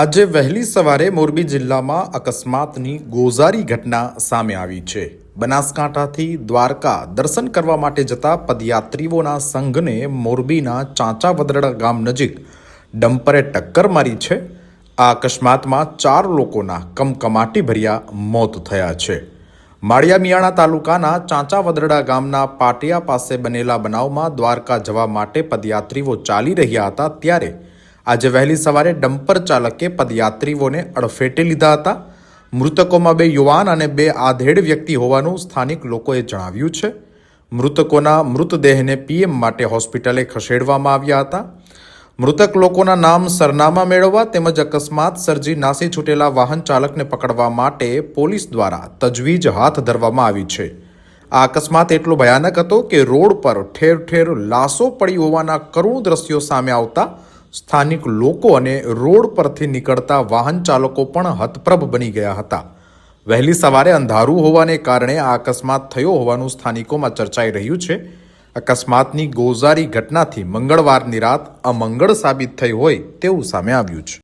આજે વહેલી સવારે મોરબી જિલ્લામાં અકસ્માતની ગોઝારી ઘટના સામે આવી છે. બનાસકાંઠાથી દ્વારકા દર્શન કરવા માટે જતા પદયાત્રીઓના સંઘને મોરબીના ચાંચા વદરડા ગામ નજીક ડમ્પરે ટક્કર મારી છે. આ અકસ્માતમાં ચાર લોકોના કમકમાટી ભર્યા મોત થયા છે. માળિયા મિયાણા તાલુકાના ચાંચા વદરડા ગામના પાટિયા પાસે બનેલા બનાવમાં દ્વારકા જવા માટે પદયાત્રીઓ ચાલી રહ્યા હતા ત્યારે આજે વહેલી સવારે ડમ્પર ચાલકે પદયાત્રીઓને અડફેટે લીધા હતા. મૃતકોમાં બે યુવાન અને બે આધેડ વ્યક્તિ હોવાનું સ્થાનિક લોકોએ જણાવ્યું છે. મૃતકોના મૃતદેહને પીએમ માટે હોસ્પિટલે ખસેડવામાં આવ્યા હતા. મૃતક લોકોના નામ સરનામા મેળવવા તેમજ અકસ્માત સર્જી નાસી છૂટેલા વાહન ચાલકને પકડવા માટે પોલીસ દ્વારા તજવીજ હાથ ધરવામાં આવી છે. આ અકસ્માત એટલો ભયાનક હતો કે રોડ પર ઠેર ઠેર લાશો પડી હોવાના કરુણ દ્રશ્યો સામે આવતા સ્થાનિક લોકો અને રોડ પરથી નીકળતા વાહન ચાલકો પણ હતપ્રભ બની ગયા હતા. વહેલી સવારે અંધારું હોવાને કારણે આ અકસ્માત થયો હોવાનું સ્થાનિકોમાં ચર્ચાઈ રહ્યું છે. અકસ્માતની ગોઝારી ઘટનાથી મંગળવારની રાત અમંગળ સાબિત થઈ હોય તેવું સામે આવ્યું છે.